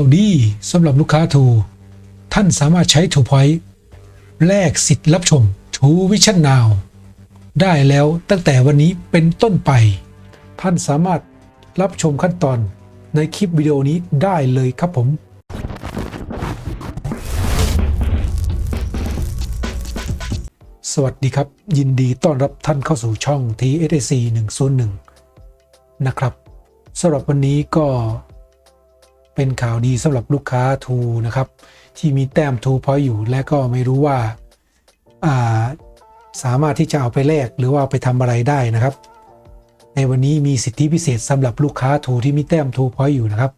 าดีสำหรับลูกค้าทูท่านสามารถใช้ทูพอยต์แลกสิทธิ์รับชมทูวิชั่นนาวได้แล้วตั้งแต่วันนี้เป็นต้นไป ท่านสามารถรับชมขั้นตอนในคลิปวิดีโอนี้ได้เลยครับผมสวัสดีครับ ยินดีต้อนรับท่านเข้าสู่ช่อง TSC 101 นะครับสำหรับวันนี้ก็ เป็นข่าวดีสำหรับลูกค้าทูนะครับ ที่มีแต้มทูพอยอยู่และก็ไม่รู้ว่าาสามารถที่จะเอาไปแลกหรือว่าเอาไปทำอะไรได้นะครับ ในวันนี้มีสิทธิพิเศษสำหรับลูกค้าทูที่มีแต้มทูพอยอยู่นะครับ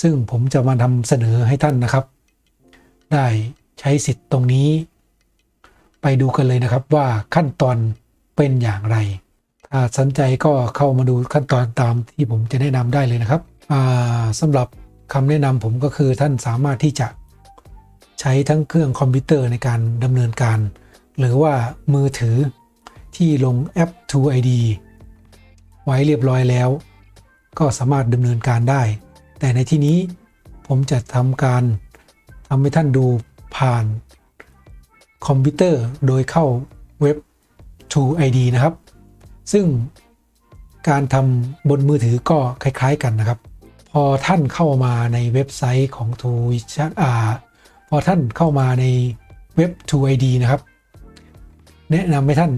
ซึ่งผมจะมาทำเสนอให้ท่านนะครับ ได้ใช้สิทธิ์ตรงนี้ ไปดูกันเลยนะครับว่าขั้นตอนเป็นอย่างไร ถ้าสนใจก็เข้ามาดูขั้นตอนตามที่ผมจะแนะนำได้เลยนะครับสำหรับ คำแนะนำผมก็คือท่านสามารถที่จะใช้ทั้งเครื่องคอมพิวเตอร์ในการดำเนินการ หรือว่ามือถือที่ลงแอป True ID ไว้เรียบร้อยแล้ว ก็สามารถดำเนินการได้ แต่ในที่นี้ผมจะทำการทำให้ท่านดูผ่านคอมพิวเตอร์โดยเข้าเว็บ True ID นะครับ ซึ่งการทำบนมือถือก็คล้าย ๆ กันนะครับ พอท่านเข้ามาในเว็บไซต์ของ True Vision อ่าพอท่านเข้ามาในเว็บ True ID นะครับ แนะนำให้ท่าน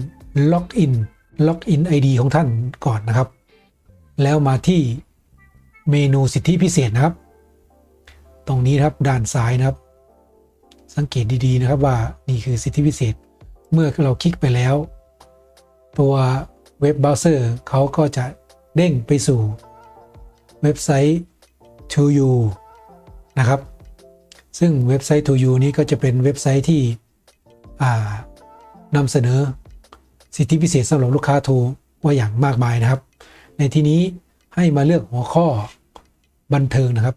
ล็อกอินล็อกอิน ID ของท่านก่อนนะครับ แล้วมาที่เมนูสิทธิพิเศษนะครับ ตรงนี้นะครับด้านซ้ายนะครับ สังเกตดีๆนะครับว่านี่คือสิทธิพิเศษ เมื่อเราคลิกไปแล้ว ตัวเว็บเบราว์เซอร์เขาก็จะเด้งไปสู่ เว็บไซต์ To You นะครับ ซึ่งเว็บไซต์ To You นี้ก็จะเป็นเว็บไซต์ที่นำเสนอสิทธิพิเศษสำหรับลูกค้าทูว่าอย่างมากมายนะครับ ในที่นี้ให้มาเลือกหัวข้อบันเทิงนะครับ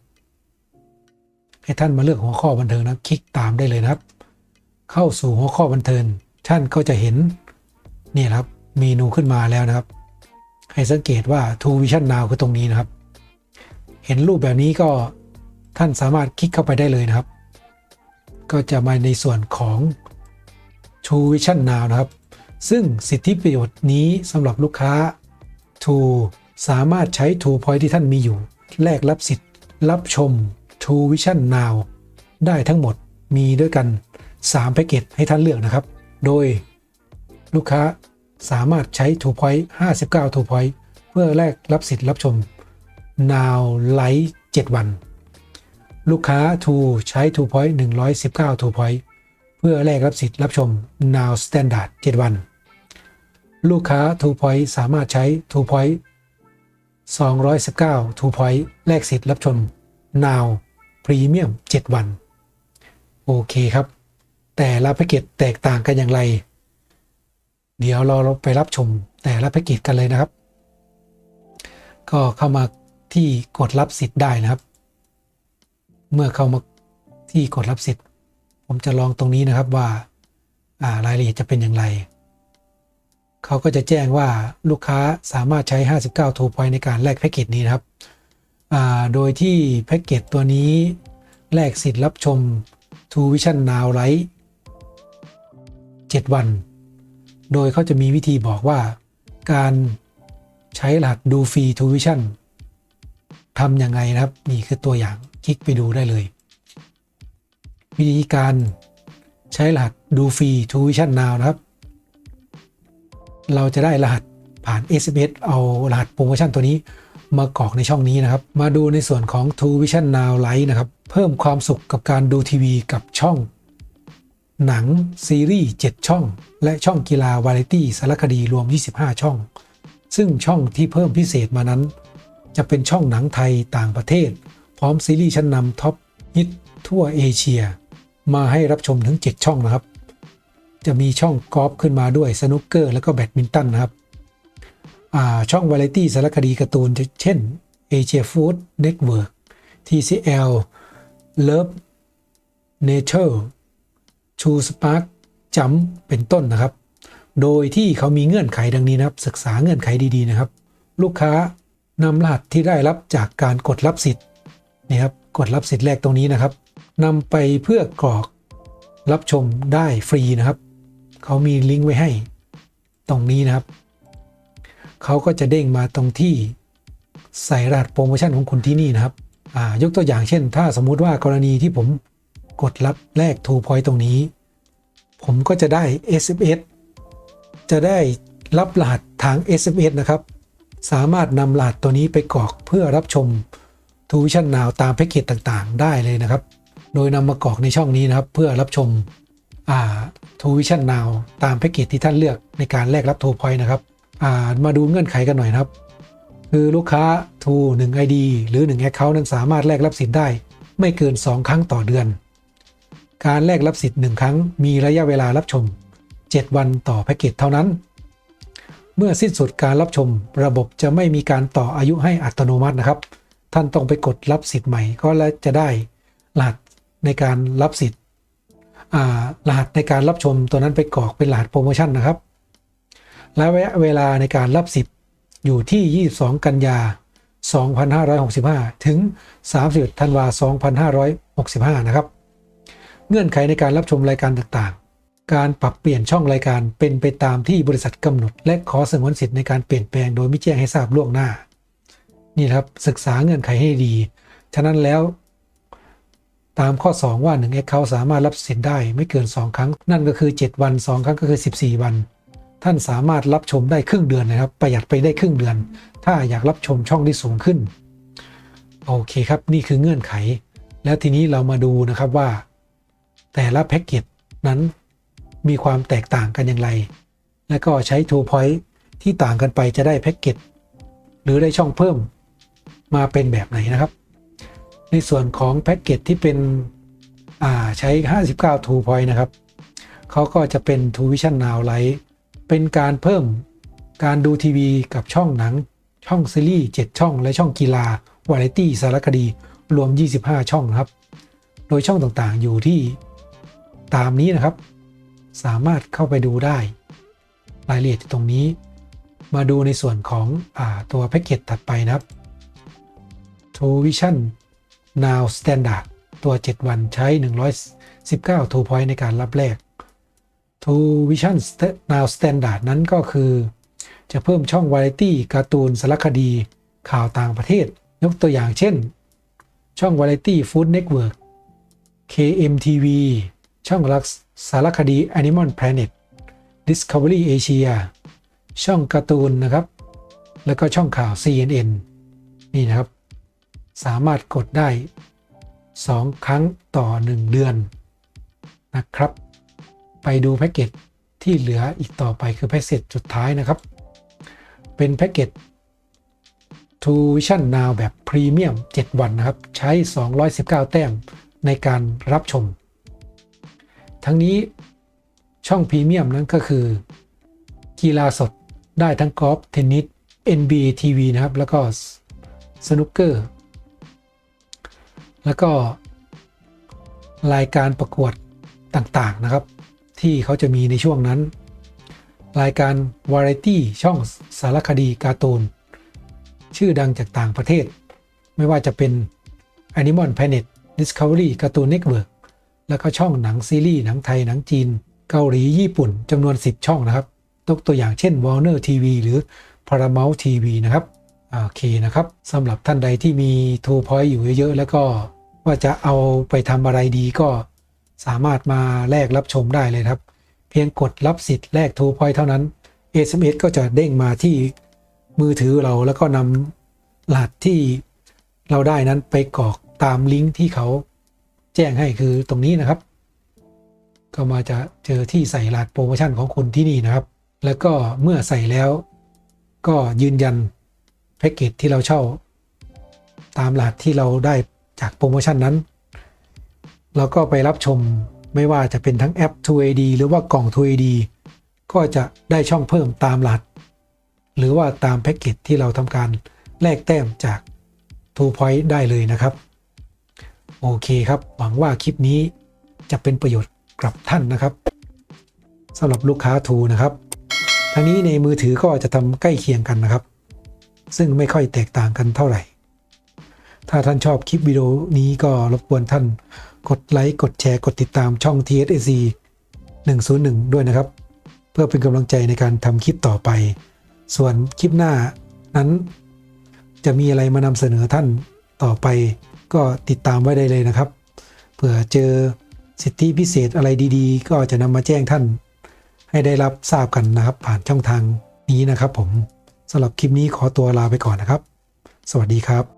ให้ท่านมาเลือกหัวข้อบันเทิงนะคลิกตามได้เลยนะครับ เข้าสู่หัวข้อบันเทิงท่านก็จะเห็นเนี่ยครับเมนูขึ้นมาแล้วนะครับ ให้สังเกตว่า True Vision Now คือตรงนี้นะครับ เห็นรูปแบบนี้ก็ท่านสามารถคลิกเข้าไปได้เลยนะครับ ก็จะมาในส่วนของ True Vision Now นะครับ ซึ่งสิทธิประโยชน์นี้สำหรับลูกค้า True สามารถใช้ True Point ที่ท่านมีอยู่ แลกรับสิทธิ์ รับชม True Vision Now ได้ทั้งหมดมีด้วยกัน 3 แพ็กเกจให้ท่านเลือกนะครับ โดยลูกค้าสามารถใช้ True Point 59 True Point เพื่อแลกรับสิทธิ์รับชม Now Live 7วัน ลูกค้า True ใช้ True Point 119 True Point เพื่อแลกรับสิทธิ์รับชม Now Standard 7 วัน ลูกค้า True Point สามารถใช้ True Point 219 True Point แลกสิทธิ์รับชม Now Premium 7 วัน โอเคครับ แต่ละแพ็กเกจแตกต่างกันอย่างไร เดี๋ยวเราเราไปรับชมแต่ละแพ็กเกจกันเลยนะครับ ก็เข้ามา ที่กดรับสิทธิ์ได้นะครับ เมื่อเข้ามาที่กดรับสิทธิ์ ผมจะลองตรงนี้นะครับว่าารายละเอียดจะเป็นอย่างไร เขาก็จะแจ้งว่าลูกค้าสามารถใช้ 59 True Point ในการแลกแพ็กเกจนี้นะครับ โดยที่แพ็กเกจตัวนี้แลกสิทธิ์รับชม True Vision Now Lite 7 วัน โดยเขาจะมีวิธีบอกว่าการใช้รหัสดูฟรี True Vision ทำยังไงนะครับ นี่คือตัวอย่างคลิกไปดูได้เลย วิธีการใช้รหัสดูฟรี True Vision Now นะครับ เราจะได้รหัสผ่าน SMS เอารหัสโปรโมชั่นตัวนี้มากรอกในช่องนี้นะครับ มาดูในส่วนของ True Vision Now Lite นะครับ เพิ่มความสุขกับการดูทีวีกับช่อง หนังซีรีส์ 7 ช่อง และช่องกีฬาวาไรตี้สารคดีรวม 25 ช่อง ซึ่งช่องที่เพิ่มพิเศษมานั้น จะเป็นช่องหนังไทยต่างประเทศ พร้อมซีรีส์ชั้นนำท็อปฮิตทั่วเอเชีย มาให้รับชมถึง 7 ช่องนะครับ จะมีช่องกอล์ฟขึ้นมาด้วยสนุกเกอร์แล้วก็แบดมินตันนะครับช่องวาไรตี้สารคดีการ์ตูนเช่น Asia Food Network TCL Love Nature True Spark จำเป็นต้นนะครับ โดยที่เขามีเงื่อนไขดังนี้นะครับ ศึกษาเงื่อนไขดีๆนะครับ ลูกค้า นำรหัสที่ได้รับจากการกดรับสิทธิ์นะครับกดรับสิทธิ์แรกตรงนี้นะครับนำไปเพื่อกรอกรับชมได้ฟรีนะครับเขามีลิงก์ไว้ให้ตรงนี้นะครับเขาก็จะเด้งมาตรงที่ใส่รหัสโปรโมชั่นของคุณที่นี่นะครับยกตัวอย่างเช่น ถ้าสมมุติว่ากรณีที่ผมกดรับแลก True Point ตรงนี้ ผมก็จะได้ SMS จะได้รับรหัสทาง SMS นะครับ สามารถนำรหัสตัวนี้ไปกรอกเพื่อรับชมทูวิชั่นนาวตามแพ็กเกจต่างๆ ได้เลยนะครับ โดยนำมากรอกในช่องนี้นะครับ เพื่อรับชมทูวิชั่นนาวตามแพ็กเกจที่ท่านเลือกในการแลกรับทูพอยต์นะครับามาดูเงื่อนไขกันหน่อยนะครับ คือลูกค้าทู1 ID หรือ1 Account นั้นสามารถแลกรับสิทธิ์ได้ ไม่เกิน 2 ครั้งต่อเดือน การแลกรับสิทธิ์1ครั้งมีระยะเวลารับชม 7 วันต่อแพ็กเกจเท่านั้น เมื่อสิ้นสุดการรับชม ระบบจะไม่มีการต่ออายุให้อัตโนมัตินะครับ ท่านต้องไปกดรับสิทธิ์ใหม่ ก็แล้วจะได้รหัสในการรับสิทธิ์รหัสในการรับชมตัวนั้นไปกรอกเป็นรหัสโปรโมชั่นนะครับ และระยะเวลาในการรับสิทธิ์อยู่ที่ 22 กันยา 2565 ถึง 31 ธันวา 2565 นะครับ เงื่อนไขในการรับชมรายการต่างๆ การปรับเปลี่ยนช่องรายการเป็นไปตามที่บริษัทกำหนด และขอสงวนสิทธิ์ในการเปลี่ยนแปลงโดยไม่แจ้งให้ทราบล่วงหน้า นี่ครับศึกษาเงื่อนไขให้ดี ฉะนั้นแล้วตามข้อ 2 ว่า1 Account สามารถรับสิทธิ์ได้ไม่เกิน 2 ครั้ง นั่นก็คือ 7 วัน 2 ครั้งก็คือ 14 วัน ท่านสามารถรับชมได้ครึ่งเดือนนะครับ ประหยัดไปได้ครึ่งเดือน ถ้าอยากรับชมช่องที่สูงขึ้น โอเคครับ นี่คือเงื่อนไข แล้วทีนี้เรามาดูนะครับว่า แต่ละแพ็กเกจนั้น มีความแตกต่างกันอย่างไร และก็ใช้ True Point ที่ต่างกันไปจะได้แพ็กเกจหรือได้ช่องเพิ่มมาเป็นแบบไหนนะครับ ในส่วนของแพ็กเกจที่เป็นใช้ 59 True Point นะครับเขาก็จะเป็น True Vision Now Lite เป็นการเพิ่มการดูทีวีกับช่องหนังช่องซีรีส์7ช่อง และช่องกีฬาวาไรตี้สารคดีรวม 25 ช่องนะครับ โดยช่องต่างๆอยู่ที่ตามนี้นะครับ สามารถเข้าไปดูได้ รายละเอียดตรงนี้ มาดูในส่วนของอตัวแพ็กเกจถัดไปนะครับ True Vision Now Standard ตัว 7 วันใช้ 119 True Point ในการรับแลก True Vision Now Standard นั้นก็คือ จะเพิ่มช่องวาไรตี้การ์ตูนสารคดี ข่าวต่างประเทศ ยกตัวอย่างเช่น ช่องวาไรตี้ฟู้ดเน็ตเวิร์ก KMTV ช่องักสารคดี Animal Planet Discovery Asia ช่องการ์ตูนนะครับ แล้วก็ช่องข่าว CNN นี่นะครับ สามารถกดได้ 2 ครั้งต่อ 1 เดือนนะครับ ไปดูแพ็กเกจที่เหลืออีกต่อไปคือแพ็กเกจสุดท้ายนะครับ เป็นแพ็กเกจ True Vision Now แบบพรีเมียม 7 วันนะครับ ใช้ 219 แต้มในการรับชม ทั้งนี้ช่องพรีเมียมนั้นก็คือ กีฬาสดได้ทั้งกอล์ฟเทนนิส NBA TV นะครับ แล้วก็สนุกเกอร์ แล้วก็รายการประกวดต่างๆนะครับ ที่เขาจะมีในช่วงนั้น รายการวาไรตี้ช่องสารคดีการ์ตูน ชื่อดังจากต่างประเทศ ไม่ว่าจะเป็น Animal Planet Discovery Cartoon Network แล้วก็ช่องหนังซีรีส์หนังไทยหนังจีน เกาหลีญี่ปุ่นจำนวน 10 ช่องนะครับยกตัวอย่างเช่น Warner TV หรือ Paramount TV นะครับโอเคนะครับสำหรับท่านใดที่มี True Point อยู่เยอะๆ แล้วก็ว่าจะเอาไปทำอะไรดีก็สามารถมาแลกรับชมได้เลยครับ เพียงกดรับสิทธิ์แลก True Point เท่านั้น SMS ก็จะเด้งมาที่มือถือเราแล้วก็นำรหัสที่เราได้นั้นไปกรอกตามลิงก์ที่เขา แจ้งให้คือตรงนี้นะครับ ก็มาจะเจอที่ใส่รหัสโปรโมชั่นของคุณที่นี่นะครับ แล้วก็เมื่อใส่แล้วก็ยืนยันแพ็กเกจที่เราเช่า ตามรหัสที่เราได้จากโปรโมชั่นนั้น เราก็ไปรับชมไม่ว่าจะเป็นทั้งแอป 2AD หรือว่ากล่อง 2AD ก็จะได้ช่องเพิ่มตามรหัส หรือว่าตามแพ็กเกจที่เราทำการแลกแต้มจาก True Point ได้เลยนะครับ โอเคครับ หวังว่าคลิปนี้จะเป็นประโยชน์กับท่านนะครับสำหรับลูกค้าทูนะครับทั้งนี้ในมือถือก็จะทำใกล้เคียงกันนะครับ ซึ่งไม่ค่อยแตกต่างกันเท่าไหร่ ถ้าท่านชอบคลิปวิดีโอนี้ก็รบกวนท่านกดไลค์กดแชร์กดติดตามช่อง TSC 101 ด้วยนะครับ เพื่อเป็นกำลังใจในการทำคลิปต่อไป ส่วนคลิปหน้านั้นจะมีอะไรมานำเสนอท่านต่อไป ก็ติดตามไว้ได้เลยนะครับ เผื่อเจอสิทธิพิเศษอะไรดีๆ ก็จะนำมาแจ้งท่าน ให้ได้รับทราบกันนะครับ ผ่านช่องทางนี้นะครับ ผมสำหรับคลิปนี้ขอตัวลาไปก่อนนะครับ สวัสดีครับ